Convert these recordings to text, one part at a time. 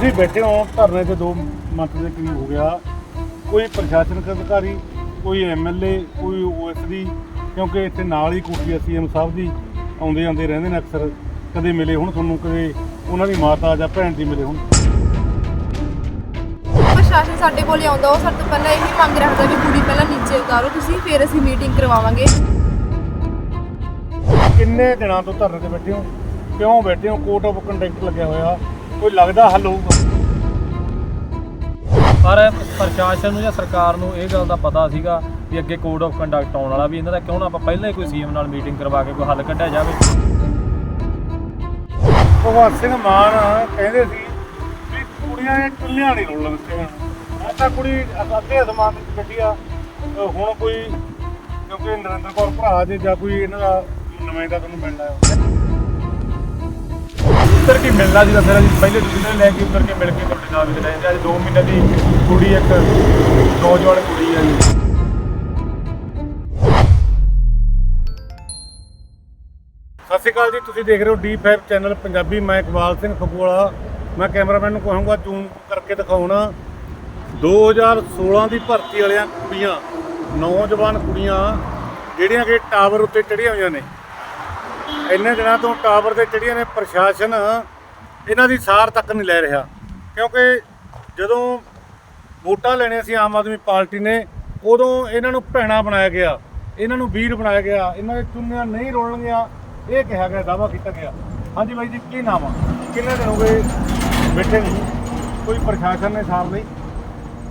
ਤੁਸੀਂ ਬੈਠੇ ਹੋ ਧਰਨੇ ਤੇ 2 ਮੰਥ ਦੇ ਕਰੀਬ ਹੋ ਗਿਆ। ਕੋਈ ਪ੍ਰਸ਼ਾਸਨਿਕ ਅਧਿਕਾਰੀ ਕੋਈ ਐਮਐਲਏ ਕੋਈ ਓਐਸਡੀ ਕਿਉਂਕਿ ਇੱਥੇ ਨਾਲ ਹੀ ਕੋਠੀ ਸੀਐਮ ਸਾਹਿਬ ਦੀ ਆਉਂਦੇ ਜਾਂਦੇ ਰਹਿੰਦੇ ਨੇ ਅਕਸਰ। ਕਦੇ ਮਿਲੇ ਹੁਣ ਤੁਹਾਨੂੰ ਕਦੇ ਉਹਨਾਂ ਦੀ ਮਾਤਾ ਜਾਂ ਭੈਣ ਦੀ ਮਿਲੇ ਹੁਣ। ਪ੍ਰਸ਼ਾਸਨ ਸਾਡੇ ਕੋਲ ਆਉਂਦਾ ਉਹ ਸਾਡੇ ਤੋਂ ਪਹਿਲਾਂ ਇਹੀ ਮੰਗ ਰੱਖਦਾ ਵੀ ਕੁੜੀ ਪਹਿਲਾਂ ਨੀਚੇ ਉਤਾਰੋ ਤੁਸੀਂ ਫਿਰ ਅਸੀਂ ਮੀਟਿੰਗ ਕਰਵਾਵਾਂਗੇ। ਕਿੰਨੇ ਦਿਨਾਂ ਤੋਂ ਧਰਨੇ ਤੇ ਬੈਠੇ ਹੋ? ਕਿਉਂ ਬੈਠੇ ਹੋ? ਕੋਰਟ ਆਫ ਕੰਡਕਟ ਲੱਗਿਆ ਹੋਇਆ। ਕੋਈ ਲੱਗਦਾ ਹੱਲ ਹੋਊਗਾ। ਪਰ ਪ੍ਰਸ਼ਾਸਨ ਨੂੰ ਜਾਂ ਸਰਕਾਰ ਨੂੰ ਇਹ ਗੱਲ ਦਾ ਪਤਾ ਸੀਗਾ ਵੀ ਅੱਗੇ ਕੋਡ ਆਫ ਕੰਡਕਟ ਆਉਣ ਵਾਲਾ ਵੀ ਇਹਨਾਂ ਦਾ ਕਿਉਂ ਨਾ ਆਪਾਂ ਪਹਿਲਾਂ ਹੀ ਕੋਈ ਸੀਐਮ ਨਾਲ ਮੀਟਿੰਗ ਕਰਵਾ ਕੇ ਕੋਈ ਹੱਲ ਕੱਢਿਆ ਜਾਵੇ। ਭਗਵੰਤ ਸਿੰਘ ਮਾਨ ਕਹਿੰਦੇ ਸੀ ਵੀ ਕੁੜੀਆਂ ਇਹ ਚੁੱਲ੍ਹਿਆਂ ਨਹੀਂ ਰੋਲਣ ਦਿੱਤੀਆਂ। ਮੈਂ ਤਾਂ ਕੁੜੀ ਅੱਧੇ ਅਸਮਾਨ ਵਿੱਚ ਬੈਠੀ ਆ ਹੁਣ ਕੋਈ ਕਿਉਂਕਿ ਨਰਿੰਦਰ ਕੌਰ ਭਰਾ ਜੇ ਜਾਂ ਕੋਈ ਇਹਨਾਂ ਦਾ ਨੁਮਾਇੰਦਾ ਤੁਹਾਨੂੰ ਮਿਲਣਾ ਹੈ। ਉੱਤਰ ਕੇ ਮਿਲਣਾ ਸੀ ਤਾਂ ਫਿਰ ਅਸੀਂ ਪਹਿਲੇ ਡਿਸੀਜਨ ਲੈ ਕੇ ਉੱਤਰ ਕੇ ਮਿਲ ਕੇ ਤੁਹਾਡੇ ਨਾਲ ਵੀ ਲੈਂਦੇ ਅੱਜ 2 ਮਹੀਨੇ ਦੀ ਕੁੜੀ ਇੱਕ ਨੌਜਵਾਨ ਕੁੜੀ ਹੈ ਜੀ। ਸਤਿ ਸ਼੍ਰੀ ਅਕਾਲ ਜੀ, ਤੁਸੀਂ ਦੇਖ ਰਹੇ ਹੋ D5 ਚੈਨਲ ਪੰਜਾਬੀ, ਮੈਂ ਇਕਬਾਲ ਸਿੰਘ ਫਗੂਵਾਲਾ ਮੈਂ ਕੈਮਰਾਮੈਨ ਨੂੰ ਕਹਾਂਗਾ ਜ਼ੂਮ ਕਰਕੇ ਦਿਖਾਉਣਾ। 2016 ਦੀ ਭਰਤੀ ਵਾਲੀਆਂ ਕੁੜੀਆਂ, ਨੌਜਵਾਨ ਕੁੜੀਆਂ ਜਿਹੜੀਆਂ ਕਿ ਟਾਵਰ ਉੱਤੇ ਚੜੀਆਂ ਹੋਈਆਂ ਨੇ। ਇੰਨੇ ਦਿਨਾਂ ਤੋਂ ਟਾਵਰ ਤੇ ਚੜ੍ਹੀਆਂ ਨੇ ਪ੍ਰਸ਼ਾਸਨ ਇਹਨਾਂ ਦੀ ਸਾਰ ਤੱਕ ਨਹੀਂ ਲੈ ਰਿਹਾ। ਕਿਉਂਕਿ ਜਦੋਂ ਵੋਟਾਂ ਲੈਣੀਆਂ ਸੀ ਆਮ ਆਦਮੀ ਪਾਰਟੀ ਨੇ ਉਦੋਂ ਇਹਨਾਂ ਨੂੰ ਭੈਣਾ ਬਣਾਇਆ ਗਿਆ ਇਹਨਾਂ ਨੂੰ ਵੀਰ ਬਣਾਇਆ ਗਿਆ ਇਹਨਾਂ ਦੇ ਚੁੰਨੀਆਂ ਨਹੀਂ ਰੋਲਣਗੀਆਂ ਇਹ ਕਿਹਾ ਗਿਆ ਦਾਵਾ ਕੀਤਾ ਗਿਆ। ਹਾਂਜੀ ਬਾਈ ਜੀ ਕੀ ਨਾਮ ਆ? ਕਿੰਨੇ ਦਿਨ ਹੋ ਗਏ ਬੈਠੇ ਨਹੀਂ? ਕੋਈ ਪ੍ਰਸ਼ਾਸਨ ਨੇ ਸਾਰ ਲਈ?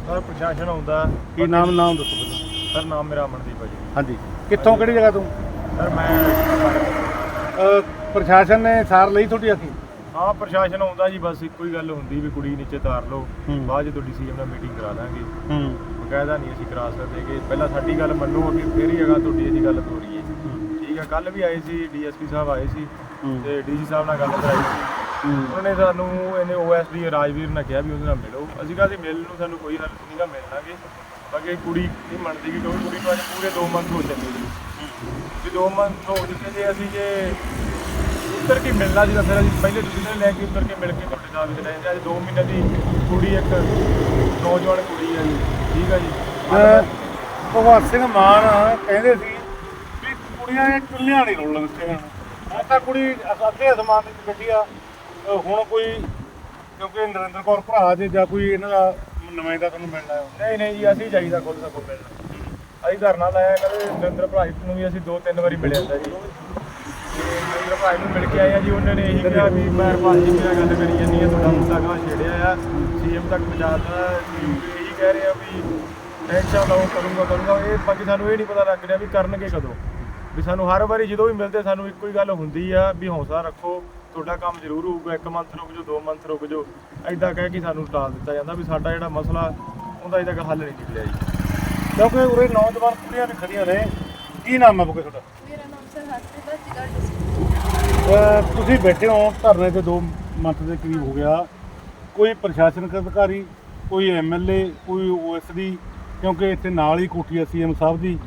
ਸਰ ਪ੍ਰਸ਼ਾਸਨ ਆਉਂਦਾ। ਕੀ ਨਾਮ ਨਾਮ ਦੱਸੋ ਸਰ ਨਾਮ ਮੇਰਾ ਅਮਨਦੀਪ ਹੈ ਜੀ। ਹਾਂਜੀ। ਕਿੱਥੋਂ ਕਿਹੜੀ ਜਗ੍ਹਾ ਤੋਂ? ਸਰ ਮੈਂ ਪ੍ਰਸ਼ਾਸਨ ਨੇ ਸਾਰ ਲਈ ਤੁਹਾਡੀ ਅਸੀਂ? ਹਾਂ ਪ੍ਰਸ਼ਾਸਨ ਆਉਂਦਾ ਜੀ ਬਸ ਇੱਕੋ ਹੀ ਗੱਲ ਹੁੰਦੀ ਵੀ ਕੁੜੀ ਨੀਚੇ ਤਾਰ ਲਓ। ਹੂੰ। ਬਾਅਦ ਚ ਤੁਹਾਡੀ ਸੀਐਮ ਨਾਲ ਮੀਟਿੰਗ ਕਰਾ ਦਾਂਗੇ। ਹੂੰ। ਬਕਾਇਦਾ ਨਹੀਂ ਅਸੀਂ ਕਰਾ ਸਕਦੇ ਕਿ ਪਹਿਲਾਂ ਸਾਡੀ ਗੱਲ ਮੰਨੋ ਅੱਗੇ ਫੇਰ ਹੀ ਹੈਗਾ ਤੁਹਾਡੀ ਅਸੀਂ ਗੱਲ ਤੋਰੀਏ ਠੀਕ ਹੈ ਕੱਲ ਵੀ ਆਏ ਸੀ ਡੀਐਸਪੀ ਸਾਹਿਬ ਆਏ ਸੀ ਹੂੰ। ਤੇ ਡੀਸੀ ਸਾਹਿਬ ਨਾਲ ਗੱਲ ਕਰਾਈ ਸੀ। ਉਹਨਾਂ ਨੇ ਸਾਨੂੰ ਇਹਨੇ ਓਐਸਡੀ ਰਾਜਵੀਰ ਨੇ ਕਿਹਾ ਵੀ ਉਹਦੇ ਨਾਲ ਮਿਲੋ। ਅਸੀਂ ਕਿਹਾ ਸੀ ਮਿਲਣ ਨੂੰ ਸਾਨੂੰ ਕੋਈ ਹੱਲ ਨਹੀਂ ਗਾ ਮਿਲਣਾਗੇ ਬਾਕੀ ਕੁੜੀ ਨਹੀਂ ਮੰਨਦੀ ਕਿ ਕਿਉਂਕਿ ਕੁੜੀ ਨੂੰ ਅੱਜ ਪੂਰੇ 2 ਮੰਥ ਹੋ ਚੱਲੇ ਜੀ ਵੀ 2 ਮੰਥ ਹੋ ਚੁੱਕੇ ਜੇ ਅਸੀਂ ਜੇ ਉੱਤਰ ਕੇ ਮਿਲਣਾ ਸੀ ਤਾਂ ਫਿਰ ਅਸੀਂ ਪਹਿਲੇ ਡਿਸੀਜਨ ਲੈ ਕੇ ਉੱਤਰ ਕੇ ਮਿਲ ਕੇ ਤੁਹਾਡੇ ਨਾਲ ਵੀ ਲੈਂਦੇ ਅੱਜ 2 ਮਹੀਨੇ ਦੀ ਕੁੜੀ ਇੱਕ ਨੌਜਵਾਨ ਕੁੜੀ ਹੈ ਜੀ। ਠੀਕ ਹੈ ਜੀ। ਭਗਵੰਤ ਸਿੰਘ ਮਾਨ ਕਹਿੰਦੇ ਸੀ ਵੀ ਕੁੜੀਆਂ ਇਹ ਚੁੱਲ੍ਹਿਆਂ ਨਹੀਂ ਰੋਲਣ ਦਿੱਤੀਆਂ ਮੈਂ ਤਾਂ ਕੁੜੀ ਅੱਧੇ ਅਸਮਾਨ ਵਿੱਚ ਬੈਠੀ ਆ। ਹੁਣ ਕੋਈ ਕਿਉਂਕਿ ਨਰਿੰਦਰ ਕੌਰ ਭਰਾ ਜੇ ਜਾਂ ਕੋਈ ਇਹਨਾਂ ਦਾ ਨੁਮਾਇੰਦਾ ਤੁਹਾਨੂੰ ਮਿਲਣਾ ਨਹੀਂ ਨਹੀਂ ਜੀ ਅਸੀਂ ਚਾਹੀਦਾ ਖੁਦ ਸਗੋਂ ਮਿਲਣਾ। ਅਸੀਂ ਧਰਨਾ ਲਾਇਆ ਕਦੇ ਨਰਿੰਦਰ ਭਾਈ ਨੂੰ ਵੀ ਅਸੀਂ ਦੋ ਤਿੰਨ ਵਾਰੀ ਮਿਲਿਆ ਹੁੰਦਾ ਜੀ ਤੇ ਨਰਿੰਦਰ ਭਾਈ ਨੂੰ ਮਿਲ ਕੇ ਆਏ ਆ ਜੀ, ਉਹਨਾਂ ਨੇ ਇਹੀ ਕਿਹਾ ਵੀ ਮੈਂ ਭਾਜੀ ਮੇਰਾ ਗੱਲ ਕਰੀ ਜਾਂਦੀ ਹੈ ਤੁਹਾਡਾ ਮੁੱਦਾ ਕਾ ਛੇੜਿਆ ਆ। ਸੀਐਮ ਤੱਕ ਪਹੁੰਚਾਤਾ ਇਹੀ ਕਹਿ ਰਹੇ ਆ ਵੀ ਟੈਨਸ਼ਨ ਲਓ, ਕਰੂੰਗਾ ਕਰੂੰਗਾ। ਇਹ ਬਾਕੀ ਸਾਨੂੰ ਇਹ ਨਹੀਂ ਪਤਾ ਲੱਗ ਰਿਹਾ ਵੀ ਕਰਨਗੇ ਕਦੋਂ। ਵੀ ਸਾਨੂੰ ਹਰ ਵਾਰੀ ਜਦੋਂ ਵੀ ਮਿਲਦੇ ਸਾਨੂੰ ਇੱਕੋ ਹੀ ਗੱਲ ਹੁੰਦੀ ਆ ਵੀ ਹੌਸਲਾ ਰੱਖੋ। ਤੁਹਾਡਾ ਕੰਮ ਜ਼ਰੂਰ ਹੋਊਗਾ, ਇੱਕ ਮੰਥ ਰੁਕ ਜਾਓ, ਦੋ ਮੰਥ ਰੁਕ ਜਾਓ। ਐਦਾਂ ਕਹਿ ਕੇ ਸਾਨੂੰ ਟਾਲ ਦਿੱਤਾ ਜਾਂਦਾ ਵੀ ਸਾਡਾ ਜਿਹੜਾ ਮਸਲਾ, ਉਹਦਾ ਅਜੇ ਤੱਕ ਹੱਲ ਨਹੀਂ ਨਿਕਲਿਆ ਜੀ। ਕਿਉਂਕਿ ਉਰੇ ਨੌਜਵਾਨ ਕੁੜੀਆਂ ਵੀ ਖੜੀਆਂ ਨੇ। ਕੀ ਨਾਮ ਹੈ ਬੁਕੇ ਤੁਹਾਡਾ? ਮੇਰਾ ਨਾਮ ਸਰ ਹਰਪ੍ਰੀਤ ਹੈ ਜ਼ਿਲ੍ਹਾ ਡਿਸਟ੍ਰਿਕਟ ਤੁਸੀਂ ਬੈਠੇ ਹੋ ਧਰਨੇ ਤੇ 2 ਮੰਥ ਦੇ ਕਰੀਬ ਹੋ ਗਿਆ। ਕੋਈ ਪ੍ਰਸ਼ਾਸਨਿਕ ਅਧਿਕਾਰੀ ਕੋਈ ਐਮਐਲਏ ਕੋਈ ਓਐਸਡੀ ਕਿਉਂਕਿ ਇੱਥੇ ਨਾਲ ਹੀ ਕੋਠੀ ਸੀਐਮ ਸਾਹਿਬ ਦੀ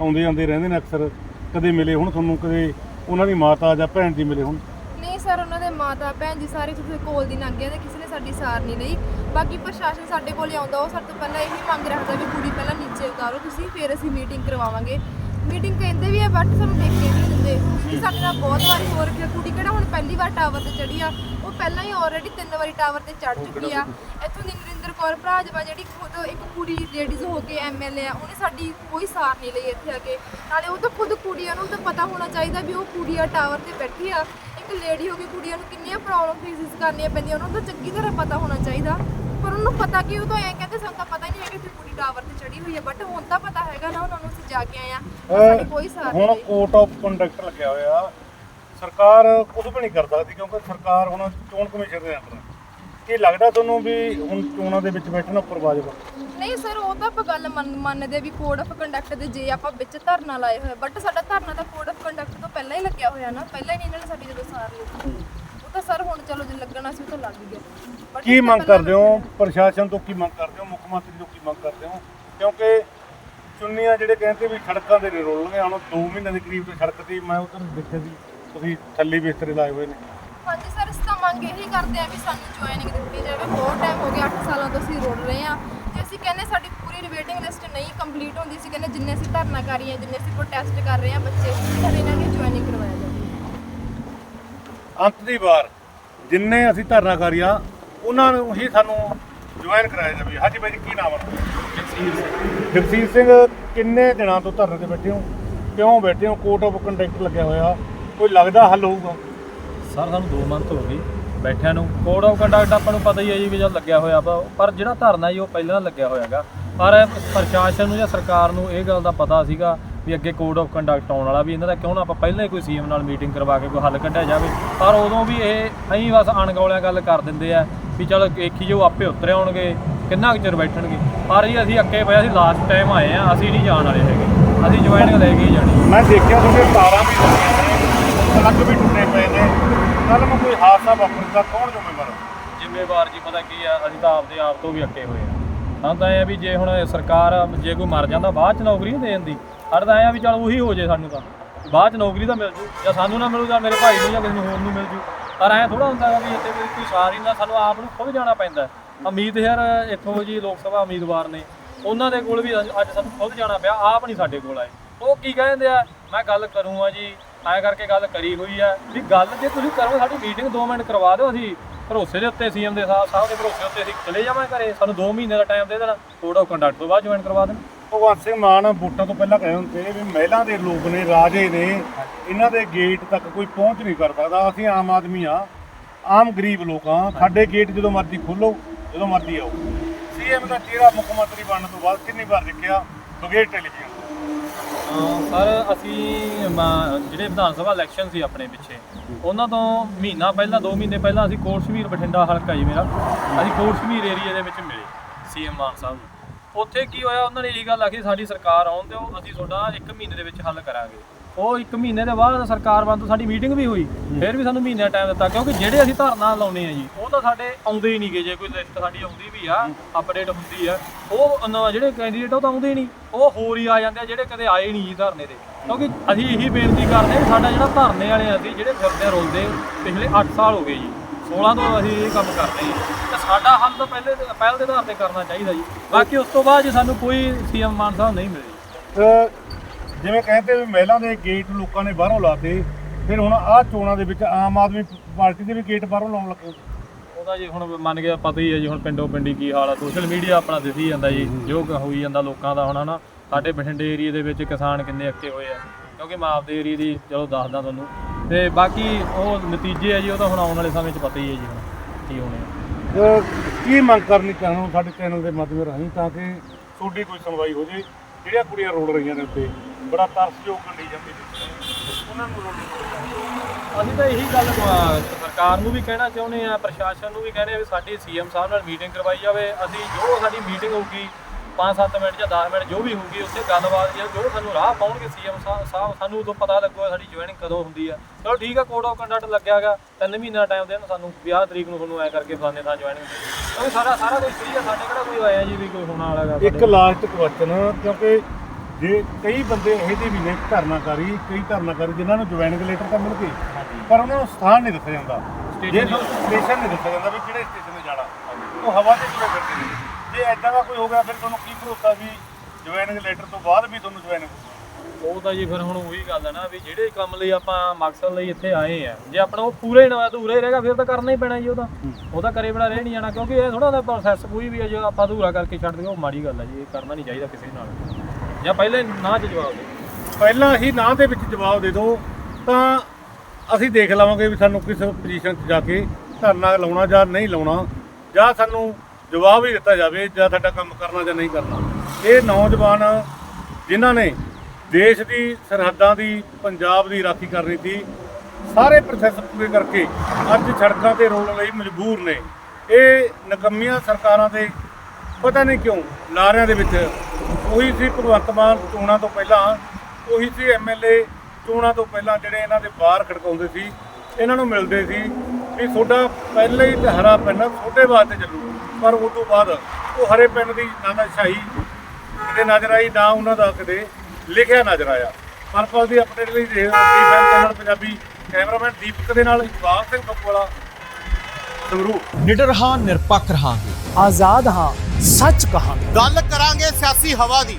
ਆਉਂਦੇ ਜਾਂਦੇ ਰਹਿੰਦੇ ਨੇ ਅਕਸਰ। ਕਦੇ ਮਿਲੇ ਹੁਣ ਤੁਹਾਨੂੰ ਕਦੇ ਉਹਨਾਂ ਦੀ ਮਾਤਾ ਜਾਂ ਭੈਣ ਦੀ ਮਿਲੇ ਹੁਣ? ਨਹੀਂ ਸਰ ਉਹਨਾਂ ਦੇ ਮਾਤਾ ਭੈਣ ਜੀ ਸਾਰੇ ਤੁਸੀਂ ਕੋਲ ਦੀ ਲੰਘ ਗਏ ਤੇ ਕਿਸੇ ਨੇ ਸਾਡੀ ਸਾਰ ਨਹੀਂ ਲਈ। ਬਾਕੀ ਪ੍ਰਸ਼ਾਸਨ ਸਾਡੇ ਕੋਲ ਆਉਂਦਾ ਉਹ ਸਾਡੇ ਤੋਂ ਪਹਿਲਾਂ ਇਹੀ ਮੰਗ ਰੱਖਦਾ ਵੀ ਕੁੜੀ ਪਹਿਲਾਂ ਨੀਚੇ ਉਤਾਰੋ ਤੁਸੀਂ, ਫਿਰ ਅਸੀਂ ਮੀਟਿੰਗ ਕਰਵਾਵਾਂਗੇ। ਮੀਟਿੰਗ ਕਹਿੰਦੇ ਵੀ ਆ ਬਟ ਸਾਨੂੰ ਦੇਖੇ ਨਹੀਂ ਦਿੰਦੇ। ਕਿ ਸਾਡੇ ਨਾਲ ਬਹੁਤ ਵਾਰੀ ਹੋ ਰੱਖਿਆ। ਕੁੜੀ ਕਿਹੜਾ ਹੁਣ ਪਹਿਲੀ ਵਾਰ ਟਾਵਰ ਤੇ ਚੜੀ ਆ? ਉਹ ਪਹਿਲਾਂ ਹੀ ਆਲਰੇਡੀ ਤਿੰਨ ਵਾਰੀ ਟਾਵਰ ਤੇ ਚੜ ਚੁੱਕੀ ਆ। ਇੱਥੋਂ ਦੀ ਨਰਿੰਦਰ ਕੌਰ ਭਰਾਜਵਾ ਜਿਹੜੀ ਖੁਦ, ਇੱਕ ਕੁੜੀ ਲੇਡੀਜ਼ ਹੋ ਕੇ ਐਮਐਲਏ ਆ, ਉਹਨੇ ਸਾਡੀ ਕੋਈ ਸਾਰ ਨਹੀਂ ਲਈ ਇੱਥੇ ਆ ਕੇ। ਨਾਲੇ ਉਹ ਤਾਂ ਖੁਦ ਕੁੜੀਆਂ ਨੂੰ ਤਾਂ ਪਤਾ ਹੋਣਾ ਚਾਹੀਦਾ ਵੀ ਉਹ ਕੁੜੀ ਆ ਟਾਵਰ ਤੇ ਬੈਠੀ ਆ। ਇੱਕ ਲੇਡੀ ਹੋ ਕੇ ਕੁੜੀਆਂ ਨੂੰ ਕਿੰਨੀਆਂ ਪ੍ਰੋਬਲਮ ਫੇਸਿਸ ਕਰਨੀਆਂ ਪੈਂਦੀਆਂ, ਉਹਨਾਂ ਨੂੰ ਤਾਂ ਚੰਗੀ ਤਰ੍ਹਾਂ ਪਤਾ ਹੋਣਾ ਚਾਹੀਦਾ। ਪਰ ਉਹਨੂੰ ਪਤਾ ਕਿ ਉਹ ਤਾਂ ਐਂ ਕਹਿੰਦੇ, ਸਾਨੂੰ ਤਾਂ ਪਤਾ ਹੀ ਨਹੀਂ ਹੈ ਕਿ ਕੁੜੀ ਟਾਵਰ ਚੜੀ ਹੋਈ ਹੈ ਬਟ ਹੁਣ ਤਾਂ ਪਤਾ ਹੈਗਾ ਨਾ ਉਹਨਾਂ ਨੂੰ ਅਸੀਂ ਜਾ ਕੇ ਆਏ ਆ ਸਾਡੀ ਕੋਈ ਨਹੀਂ ਹੁਣ ਲਈ। ਕੋਰਟ ਆਫ ਕੰਡਕਟ ਲੱਗਿਆ ਹੋਇਆ। ਸਰਕਾਰ ਕੁਝ ਵੀ ਨਹੀਂ ਕਰ ਸਕਦੀ ਕਿਉਂਕਿ ਸਰਕਾਰ ਹੁਣ ਚੋਣ ਕਮਿਸ਼ਨ ਦੇ ਅੰਦਰ ਹੈ। ਕੀ ਲੱਗਦਾ ਤੁਹਾਨੂੰ ਵੀ ਹੁਣ ਚੋਣਾਂ ਦੇ ਵਿੱਚ ਬੈਠਣਾ ਉੱਪਰ ਵਾਜਬ ਆ? ਨਹੀਂ ਸਰ ਉਹ ਤਾਂ ਆਪਾਂ ਗੱਲ ਮੰਨ- ਮੰਨਦੇ ਵੀ ਕੋਡ ਆਫ ਕੰਡਕਟ ਦੇ ਜੇ ਆਪਾਂ ਵਿੱਚ ਧਰਨਾ ਲਾਏ ਹੋਏ ਬਟ ਸਾਡਾ ਧਰਨਾ ਤਾਂ ਕੋਡ ਆਫ ਕੰਡਕਟ ਤੋਂ ਪਹਿਲਾਂ ਹੀ ਲੱਗਿਆ ਹੋਇਆ ਨਾ। ਪਹਿਲਾਂ ਹੀ ਨਹੀਂ ਇਹਨਾਂ ਨੇ ਸਾਡੀ ਜਦੋਂ ਸਾਰ ਲਈ। ਉਹ ਤਾਂ ਸਰ ਹੁਣ ਚਲੋ ਜੇ ਲੱਗਣਾ ਸੀ ਉਹ ਤਾਂ ਲੱਗ ਗਿਆ। But ਕੀ ਮੰਗ ਕਰਦੇ ਹੋ? ਪ੍ਰਸ਼ਾਸਨ ਤੋਂ ਕੀ ਮੰਗ ਕਰਦੇ ਹੋ? ਮੁੱਖ ਮੰਤਰੀ ਤੋਂ ਕੀ ਮੰਗ ਕਰਦੇ ਹੋ? ਕਿਉਂਕਿ ਚੁੰਨੀਆਂ ਜਿਹੜੇ ਕਹਿੰਦੇ ਵੀ ਸੜਕਾਂ ਦੇ ਰੋਲਣਗੇ ਹੁਣ 2 ਮਹੀਨੇ ਦੇ ਕਰੀਬ ਤੋਂ ਸੜਕ ਤੇ ਮੈਂ ਉਧਰ ਦੇਖਿਆ ਸੀ ਤੁਸੀਂ ਥੱਲੇ ਬਿਸਤਰੇ ਲਾਏ ਹੋਏ ਨੇ। ਹਾਂਜੀ ਸਰ ਇਸ ਤਾਂ ਮੰਗ ਇਹੀ ਕਰਦੇ ਆ ਵੀ ਸਾਨੂੰ ਜੁਆਇਨਿੰਗ ਦਿੱਤੀ ਜਾਵੇ। ਬਹੁਤ ਟਾਈਮ ਹੋ ਗਿਆ 8 ਸਾਲਾਂ ਤੋਂ ਅਸੀਂ ਰੁੜ ਰਹੇ ਆ ਤੇ ਅਸੀਂ ਕਹਿੰਦੇ ਸਾਡੀ ਪੂਰੀ ਵੇਟਿੰਗ ਲਿਸਟ ਨਹੀਂ ਕੰਪਲੀਟ ਹੁੰਦੀ ਸੀ ਕਹਿੰਦੇ ਜਿੰਨੇ ਅਸੀਂ ਧਰਨਾਕਾਰੀ ਆ ਜਿੰਨੇ ਅਸੀਂ ਪ੍ਰੋਟੈਸਟ ਕਰ ਰਹੇ ਆ ਬੱਚੇ ਸਾਡੇ ਇਹਨਾਂ ਦੀ ਜੁਆਇਨਿੰਗ ਕਰਵਾਇਆ ਜਾਵੇ। ਅੰਤ ਦੀ ਵਾਰ ਜਿੰਨੇ ਅਸੀਂ ਧਰਨਾਕਾਰੀ ਆ ਉਹਨਾਂ ਨੂੰ ਹੀ ਸਾਨੂੰ ਜੁਆਇਨ ਕਰਾਇਆ ਜਾਵੇ। ਹਾਂਜੀ ਬਾਈ ਜੀ ਕੀ ਨਾਮ ਹੈ ਜਗਸੀਰ ਸਿੰਘ। ਕਿੰਨੇ ਦਿਨਾਂ ਤੋਂ ਧਰਨੇ ਤੇ ਬੈਠੇ ਹੋ? ਕਿਉਂ ਬੈਠੇ ਹੋ? ਕੋਰਟ ਆਫ ਕੰਡਕਟ ਲੱਗਿਆ ਹੋਇਆ। ਕੋਈ ਲੱਗਦਾ ਹੱਲ ਹੋਊਗਾ? ਸਰ ਸਾਨੂੰ 2 ਮੰਥ ਹੋ ਗਏ ਬੈਠਿਆਂ ਨੂੰ। ਕੋਡ ਆਫ ਕੰਡਕਟ ਆਪਾਂ ਨੂੰ ਪਤਾ ਹੀ ਹੈ ਜੀ ਵੀ ਜਦ ਲੱਗਿਆ ਹੋਇਆ ਪਰ ਜਿਹੜਾ ਧਰਨਾ ਜੀ ਉਹ ਪਹਿਲਾਂ ਲੱਗਿਆ ਹੋਇਆਗਾ। ਪਰ ਪ੍ਰਸ਼ਾਸਨ ਨੂੰ ਜਾਂ ਸਰਕਾਰ ਨੂੰ ਇਹ ਗੱਲ ਦਾ ਪਤਾ ਸੀਗਾ ਵੀ ਅੱਗੇ ਕੋਡ ਆਫ ਕੰਡਕਟ ਆਉਣ ਵਾਲਾ ਵੀ ਇਹਨਾਂ ਦਾ ਕਿਉਂ ਨਾ ਆਪਾਂ ਪਹਿਲਾਂ ਹੀ ਕੋਈ ਸੀਐਮ ਨਾਲ ਮੀਟਿੰਗ ਕਰਵਾ ਕੇ ਕੋਈ ਹੱਲ ਕੱਢਿਆ ਜਾਵੇ। ਪਰ ਉਦੋਂ ਵੀ ਇਹ ਐਂ ਬਸ ਅਣਗੌਲਿਆਂ ਗੱਲ ਕਰ ਦਿੰਦੇ ਆ ਵੀ ਚਲ ਵੇਖੀ ਜੋ ਆਪੇ ਉਤਰ ਆਉਣਗੇ ਕਿੰਨਾ ਕੁ ਚਿਰ ਬੈਠਣਗੇ। ਪਰ ਜੀ ਅਸੀਂ ਅੱਕੇ ਪਏ ਅਸੀਂ ਲਾਸਟ ਟਾਈਮ ਆਏ ਆ ਅਸੀਂ ਨਹੀਂ ਜਾਣ ਵਾਲੇ ਹੈਗੇ। ਅਸੀਂ ਜੁਆਇਨਿੰਗ ਲੈ ਕੇ ਹੀ ਜਾਣੀ। ਮੈਂ ਦੇਖਿਆ ਤੁਹਾਡੇ ਤਾਰਾਂ ਵੀ ਪਲੱਗ ਵੀ ਟੁੱਟੇ ਪਏ ਨੇ। ਕੱਲ ਨੂੰ ਕੋਈ ਹਾਦਸਾ ਵਾਪਰਦਾ ਕੌਣ ਜ਼ਿੰਮੇਵਾਰ ਹੈ? ਜ਼ਿੰਮੇਵਾਰ ਜੀ ਪਤਾ ਕੀ ਆ ਅਸੀਂ ਤਾਂ ਆਪਦੇ ਆਪ ਤੋਂ ਵੀ ਅੱਕੇ ਹੋਏ ਆ। ਸਾਨੂੰ ਤਾਂ ਇਹ ਆ ਵੀ ਜੇ ਹੁਣ ਸਰਕਾਰ ਜੇ ਕੋਈ ਮਰ ਜਾਂਦਾ ਬਾਅਦ ਚ ਨੌਕਰੀ ਦੇ। ਦਿੰਦੀ ਸਾਡਾ ਤਾਂ ਐਂ ਆ ਵੀ ਚਲ ਉਹੀ ਹੋ ਜੇ ਸਾਨੂੰ ਤਾਂ। ਬਾਅਦ ਚ ਨੌਕਰੀ ਤਾਂ ਮਿਲ ਜੂ, ਜਾਂ ਸਾਨੂੰ ਨਾ ਮਿਲੂ ਜਾਂ ਮੇਰੇ ਭਾਈ ਨੂੰ ਜਾਂ ਕਿਸੇ ਨੂੰ ਹੋਰ ਨੂੰ ਮਿਲ ਜੂ। ਪਰ ਐਂ ਥੋੜਾ ਹੁੰਦਾ ਗਾ ਵੀ ਇੱਥੇ ਵੀ ਕੋਈ ਸਾਰ ਹੀ ਨਾ, ਸਾਨੂੰ ਆਪ ਨੂੰ ਖੁਦ ਜਾਣਾ ਪੈਂਦਾ। ਉਮੀਦ ਯਾਰ, ਇੱਥੋਂ ਜੀ ਲੋਕ ਸਭਾ ਉਮੀਦਵਾਰ ਨੇ। ਉਹਨਾਂ ਦੇ ਕੋਲ ਵੀ ਅੱਜ ਸਾਨੂੰ ਖੁਦ ਜਾਣਾ ਪਿਆ, ਆਪ ਨਹੀਂ ਸਾਡੇ ਕੋਲ ਆਏ। ਉਹ ਕੀ ਕਹਿੰਦੇ ਆ, ਮੈਂ ਗੱਲ ਕਰੂੰਗਾ ਜੀ, ਐ ਕਰਕੇ ਗੱਲ ਕਰੀ ਹੋਈ ਆ ਵੀ ਗੱਲ ਜੇ ਤੁਸੀਂ ਕਰੋ, ਸਾਡੀ ਮੀਟਿੰਗ 2 ਮਿੰਟ ਕਰਵਾ ਦਿਓ ਅਸੀਂ। ਭਰੋਸੇ ਦੇ ਉੱਤੇ ਸੀਐਮ ਦੇ ਸਾਹਿਬ ਸਾਹਿਬ ਦੇ ਭਰੋਸੇ ਉੱਤੇ ਅਸੀਂ ਚਲੇ ਜਾਵਾਂ ਘਰੇ। ਸਾਨੂੰ 2 ਮਹੀਨੇ ਦਾ ਟਾਈਮ ਦੇ ਦੇਣਾ। ਕੋਡ ਆਫ ਕੰਡਕਟ ਤੋਂ ਬਾਅਦ ਜੁਆਇਨ ਕਰਵਾ ਦੇਣਾ। ਭਗਵੰਤ ਸਿੰਘ ਮਾਨ ਵੋਟਾਂ ਤੋਂ ਪਹਿਲਾਂ ਕਹੇ ਹੁੰਦੇ ਵੀ ਮਹਿਲਾ ਦੇ ਲੋਕ ਨੇ, ਰਾਜੇ ਨੇ, ਇਹਨਾਂ ਦੇ ਗੇਟ ਤੱਕ ਕੋਈ ਪਹੁੰਚ ਨਹੀਂ ਕਰ ਸਕਦਾ। ਅਸੀਂ ਆਮ ਆਦਮੀ ਆ, ਆਮ ਗਰੀਬ ਲੋਕ ਆ। ਸਾਡੇ ਗੇਟ ਜਦੋਂ ਮਰਜ਼ੀ ਖੋਲੋ ਜਦੋਂ ਮਰਜ਼ੀ ਆਓ। ਸੀਐਮ ਦਾ ਚਿਹਰਾ ਮੁੱਖ ਮੰਤਰੀ ਬਣਨ ਤੋਂ ਬਾਅਦ ਕਿੰਨੀ ਵਾਰ ਦੇਖਿਆ? ਬਗੈਰ ਟੈਲੀਵਿਜ਼ਨ। ਅਹ ਸਰ, ਅਸੀਂ ਮ- ਜਿਹੜੇ ਵਿਧਾਨ ਸਭਾ ਇਲੈਕਸ਼ਨ ਸੀ ਆਪਣੇ ਪਿੱਛੇ, ਉਹਨਾਂ ਤੋਂ ਮਹੀਨਾ ਪਹਿਲਾਂ 2 ਮਹੀਨੇ ਪਹਿਲਾਂ ਅਸੀਂ ਕੋਟਸ਼ਮੀਰ ਬਠਿੰਡਾ ਹਲਕਾ ਜੀ ਮੇਰਾ, ਅਸੀਂ ਕੋਟਸ਼ਮੀਰ ਏਰੀਆ ਦੇ ਵਿੱਚ ਮਿਲੇ ਸੀਐਮ ਮਾਨ ਸਾਹਿਬ ਨੂੰ। ਉੱਥੇ ਕੀ ਹੋਇਆ ਉਹਨਾਂ ਨੇ ਇਹ ਗੱਲ ਆਖੀ ਸਾਡੀ ਸਰਕਾਰ ਆਉਣ ਦਿਓ ਅਸੀਂ ਤੁਹਾਡਾ 1 ਮਹੀਨੇ ਦੇ ਵਿੱਚ ਹੱਲ ਕਰਾਂਗੇ। ਉਹ 1 ਮਹੀਨੇ ਦੇ ਬਾਅਦ ਸਰਕਾਰ ਬੰਦ ਤੋਂ ਸਾਡੀ ਮੀਟਿੰਗ ਵੀ ਹੋਈ ਫਿਰ ਵੀ ਸਾਨੂੰ ਮਹੀਨੇ ਟਾਈਮ ਦਿੱਤਾ ਕਿਉਂਕਿ ਜਿਹੜੇ ਅਸੀਂ ਧਰਨਾ ਲਾਉਨੇ ਆ ਜੀ ਉਹ ਤਾਂ ਸਾਡੇ ਆਉਂਦੇ ਹੀ ਨਹੀਂਗੇ ਜੇ ਕੋਈ ਲਿਸਟ ਸਾਡੀ ਆਉਂਦੀ ਵੀ ਆ ਅਪਡੇਟ ਹੁੰਦੀ ਆ ਉਹ ਜਿਹੜੇ ਕੈਂਡੀਡੇਟ ਉਹ ਤਾਂ ਆਉਂਦੇ ਨਹੀਂ ਉਹ ਹੋਰ ਹੀ ਆ ਜਾਂਦੇ ਆ ਜਿਹੜੇ ਕਦੇ ਆਏ ਨਹੀਂ ਜੀ ਧਰਨੇ ਤੇ। ਕਿਉਂਕਿ ਅਸੀਂ ਇਹੀ ਬੇਨਤੀ ਕਰਦੇ ਹਾਂ ਵੀ ਸਾਡਾ ਜਿਹੜਾ ਧਰਨੇ ਵਾਲੇ ਆ ਅਸੀਂ ਜਿਹੜੇ ਫਿਰਦੇ ਆ ਰੋਲਦੇ ਪਿਛਲੇ 8 ਸਾਲ ਹੋ ਗਏ ਜੀ 16 ਤੋਂ ਅਸੀਂ ਇਹ ਕੰਮ ਕਰ ਰਹੇ ਹਾਂ। ਤੇ ਸਾਡਾ ਹੱਲ ਤਾਂ ਪਹਿਲੇ ਪਹਿਲ ਦੇ ਆਧਾਰ ਤੇ ਕਰਨਾ ਚਾਹੀਦਾ ਜੀ। ਬਾਕੀ ਉਸ ਤੋਂ ਬਾਅਦ ਜੇ ਸਾਨੂੰ ਕੋਈ ਸੀਐਮ ਮਾਨ ਸਾਹਿਬ ਨਹੀਂ ਮਿਲੇ। ਜਿਵੇਂ ਕਹਿੰਦੇ ਵੀ ਮਹਿਲਾ ਦੇ ਗੇਟ ਲੋਕਾਂ ਨੇ ਬਾਹਰੋਂ ਲਾਤੇ ਫਿਰ ਹੁਣ ਆਹ ਚੋਣਾਂ ਦੇ ਵਿੱਚ ਆਮ ਆਦਮੀ ਪਾਰਟੀ ਦੇ ਵੀ ਗੇਟ ਬਾਹਰੋਂ ਲਾਉਣ ਲੱਗੇ ਉਹਦਾ ਜੀ ਹੁਣ ਮੰਨ ਗਿਆ ਪਤਾ ਹੀ ਹੈ ਜੀ ਹੁਣ ਪਿੰਡੋਂ ਪਿੰਡੀ ਕੀ ਹਾਲ ਆ ਸੋਸ਼ਲ ਮੀਡੀਆ ਆਪਣਾ ਦਿਸੀ ਜਾਂਦਾ ਜੀ ਜੋ ਹੋਈ ਜਾਂਦਾ ਲੋਕਾਂ ਦਾ ਹੁਣ ਹਨਾ। ਸਾਡੇ ਬਠਿੰਡੇ ਏਰੀਆ ਦੇ ਵਿੱਚ ਕਿਸਾਨ ਕਿੰਨੇ ਅੱਕੇ ਹੋਏ ਆ ਕਿਉਂਕਿ ਮੈਂ ਆਪਦੇ ਏਰੀਆ ਦੀ ਚਲੋ ਦੱਸਦਾ ਤੁਹਾਨੂੰ। ਤੇ ਬਾਕੀ ਉਹ ਨਤੀਜੇ ਆ ਜੀ ਉਹ ਤਾਂ ਹੁਣ ਆਉਣ ਵਾਲੇ ਸਮੇਂ 'ਚ ਪਤਾ ਹੀ ਹੈ ਜੀ ਹੁਣ ਕੀ ਹੋਣੇ ਆ। ਕੀ ਮੰਗ ਕਰਨੀ ਚਾਹੁੰਦੇ ਹੋ ਸਾਡੇ ਚੈਨਲ ਦੇ ਮਾਧਿਅਮ ਰਾਹੀਂ ਤਾਂ ਕਿ ਤੁਹਾਡੀ ਕੋਈ ਸੁਣਵਾਈ ਹੋ ਜੇ? ਜਿਹੜੀਆਂ ਕੁੜੀਆਂ ਰੋਲ ਰਹੀਆਂ ਨੇ ਉੱਤੇ, ਬੜਾ ਤਰਸਯੋਗ ਕੰਡੀਸ਼ਨ ਦੇ ਉਹਨਾਂ ਨੂੰ ਰੋਟੀ ਅਸੀਂ ਤਾਂ ਇਹੀ ਗੱਲ ਸਰਕਾਰ ਨੂੰ ਵੀ ਕਹਿਣਾ ਚਾਹੁੰਦੇ ਆ ਪ੍ਰਸ਼ਾਸਨ ਨੂੰ ਵੀ ਕਹਿੰਦੇ ਆ ਵੀ ਸਾਡੀ ਸੀਐਮ ਸਾਹਿਬ ਨਾਲ ਮੀਟਿੰਗ ਕਰਵਾਈ ਜਾਵੇ। ਅਸੀਂ ਜੋ ਸਾਡੀ ਮੀਟਿੰਗ ਹੋਊਗੀ 5-7 ਮਿੰਟ ਜਾਂ 10 ਮਿੰਟ ਜੋ ਵੀ ਹੋਊਗੀ ਉੱਥੇ ਗੱਲਬਾਤ ਜਾਂ ਜੋ ਸਾਨੂੰ ਰਾਹ ਪਾਉਣਗੇ ਸੀਐਮ ਸਾਹਿਬ ਸਾਨੂੰ ਉਦੋਂ ਪਤਾ ਲੱਗੂਗਾ ਸਾਡੀ ਜੁਆਇਨਿੰਗ ਕਦੋਂ ਹੁੰਦੀ ਆ। ਚਲੋ ਠੀਕ ਆ ਕੋਡ ਆਫ ਕੰਡਕਟ ਲੱਗਿਆਗਾ ਤਿੰਨ ਮਹੀਨਾ ਟਾਈਮ ਦੇਣ ਸਾਨੂੰ 50 ਤਰੀਕ ਨੂੰ ਤੁਹਾਨੂੰ ਐ ਕਰਕੇ ਫਲਾਣੇ ਥਾਂ ਜੁਆਇਨਿੰਗ ਕਿਉਂਕਿ ਸਾਰਾ ਸਾਰਾ ਕੁਝ ਫ੍ਰੀ ਆ ਸਾਡੇ ਕਿਹੜਾ ਕੋਈ ਆਇਆ ਜੀ ਵੀ ਕੋਈ ਹੋਣ ਵਾਲਾਗਾ ਇੱਕ ਲਾਸਟ ਕੁਐਸਚਨ ਕਿਉਂਕਿ ਜੇ ਕਈ ਬੰਦੇ ਇਹੋ ਜਿਹੇ ਵੀ ਨੇ ਧਰਨਾਕਾਰੀ ਕਈ ਧਰਨਾਕਾਰੀ ਜਿਨ੍ਹਾਂ ਨੂੰ ਜੁਆਇਨਿੰਗ ਲੈਟਰ ਤਾਂ ਮਿਲ ਗਏ ਪਰ ਉਹਨਾਂ ਨੂੰ ਸਥਾਨ ਨਹੀਂ ਦਿੱਤਾ ਜਾਂਦਾ। ਜੇ ਸਟੇਸ਼ਨ ਨਹੀਂ ਦਿੱਤਾ ਜਾਂਦਾ ਵੀ ਕਿਹੜੇ ਸਟੇਸ਼ਨ ਤੇ ਜਾਣਾ। ਉਹ ਹਵਾ ਤੇ ਕਿਵੇਂ ਫਿਰਦੇ ਨੇ। ਜੇ ਐਦਾਂ ਦਾ ਕੋਈ ਹੋ ਗਿਆ ਫਿਰ ਤੁਹਾਨੂੰ ਕੀ ਭਰੋਸਾ ਵੀ ਜੁਆਇਨਿੰਗ ਲੈਟਰ ਤੋਂ ਬਾਅਦ ਵੀ ਤੁਹਾਨੂੰ ਜੁਆਇਨਿੰਗ ਉਹ ਤਾਂ ਜੀ ਫਿਰ ਹੁਣ ਉਹੀ ਗੱਲ ਹੈ ਨਾ ਵੀ ਜਿਹੜੇ ਕੰਮ ਲਈ ਆਪਾਂ ਮਕਸਦ ਲਈ ਇੱਥੇ ਆਏ ਆ ਜੇ ਆਪਣਾ ਉਹ ਪੂਰੇ ਨਾ ਅਧੂਰੇ ਰਹੇਗਾ ਫਿਰ ਤਾਂ ਕਰਨਾ ਹੀ ਪੈਣਾ ਜੀ ਉਹਦਾ ਉਹਦਾ ਕਰੇ ਬਿਨਾ ਰਹਿ ਨਹੀਂ ਜਾਣਾ ਕਿਉਂਕਿ ਇਹ ਥੋੜਾ ਦਾ ਪ੍ਰੋਸੈਸ ਕੋਈ ਵੀ ਹੈ ਜੇ ਆਪਾਂ ਅਧੂਰਾ ਕਰਕੇ ਛੱਡ ਦਈਏ ਉਹ ਮਾੜੀ ਗੱਲ ਹੈ ਜੀ ਇਹ ਕਰਨਾ ਨਹੀਂ ਚਾਹੀਦਾ ਕਿਸੇ ਨਾਲ। ਜਾਂ ਪਹਿਲੇ ਨਾ ਚ ਜਵਾਬ ਦੇ। ਪਹਿਲਾਂ ਹੀ ਨਾਂ ਦੇ ਵਿੱਚ ਜਵਾਬ ਦੇ ਦਿਓ ਤਾਂ ਅਸੀਂ ਦੇਖ ਲਵਾਂਗੇ ਵੀ ਸਾਨੂੰ ਕਿਸ ਪੋਜੀਸ਼ਨ 'ਚ ਜਾ ਕੇ ਧਰਨਾ ਲਾਉਣਾ ਜਾਂ ਨਹੀਂ ਲਾਉਣਾ ਜਾਂ ਸਾਨੂੰ ਜਵਾਬ ਹੀ ਦਿੱਤਾ ਜਾਵੇ ਜਾਂ ਸਾਡਾ ਕੰਮ ਕਰਨਾ ਜਾਂ ਨਹੀਂ ਕਰਨਾ। ਇਹ ਨੌਜਵਾਨ ਜਿਨ੍ਹਾਂ ਨੇ ਦੇਸ਼ ਦੀ, ਸਰਹੱਦਾਂ ਦੀ, ਪੰਜਾਬ ਦੀ ਰਾਖੀ ਕਰਨੀ ਸੀ, ਸਾਰੇ ਪ੍ਰੋਸੈਸ ਪੂਰੇ ਕਰਕੇ ਅੱਜ ਸੜਕਾਂ ਤੇ ਰੋਣ ਲਈ ਮਜਬੂਰ ਨੇ। ਇਹ ਨਕਮੀਆਂ ਸਰਕਾਰਾਂ ਦੇ, ਪਤਾ ਨਹੀਂ ਕਿਉਂ ਲਾਰਿਆਂ ਦੇ ਵਿੱਚ ਉਹੀ ਸੀ ਭਗਵੰਤ ਮਾਨ ਚੋਣਾਂ ਤੋਂ ਪਹਿਲਾਂ, ਉਹੀ ਸੀ ਐਮਐਲਏ ਚੋਣਾਂ ਤੋਂ ਪਹਿਲਾਂ ਜਿਹੜੇ ਇਹਨਾਂ ਦੇ ਬਾਹਰ ਖੜਕਾਉਂਦੇ ਸੀ। ਇਹਨਾਂ ਨੂੰ ਮਿਲਦੇ ਸੀ ਵੀ ਤੁਹਾਡਾ ਪਹਿਲਾਂ ਹੀ ਤੇ ਹਰਾ ਪੈਨ ਤੁਹਾਡੇ ਵਾਸਤੇ ਚੱਲੂ ਪਰ ਉਸ ਤੋਂ ਬਾਅਦ ਉਹ ਹਰੇ ਪੈਨ ਦੀ ਨਾ ਤਾਂ ਛਾਈ ਕਿਤੇ ਨਜ਼ਰ ਆਈ ਨਾ ਉਹਨਾਂ ਦਾ ਕਿਤੇ ਲਿਖਿਆ ਨਜ਼ਰ ਆਇਆ। ਪਰ ਪਲ ਦੀ ਅਪਡੇਟ ਲਈ ਦੇਖ D fan channel Punjabi cameraman Deepak ਦੇ ਨਾਲ ਇਕਬਾਲ ਸਿੰਘ ਬੱਬੂ ਵਾਲਾ ਸੰਗਰੂਰ। ਨਿਡਰ ਹਾਂ ਨਿਰਪੱਖ ਰਹਾਂਗੇ। ਆਜ਼ਾਦ ਹਾਂ ਸੱਚ ਕਹਾਂਗੇ। ਗੱਲ ਕਰਾਂਗੇ ਸਿਆਸੀ ਹਵਾ ਦੀ।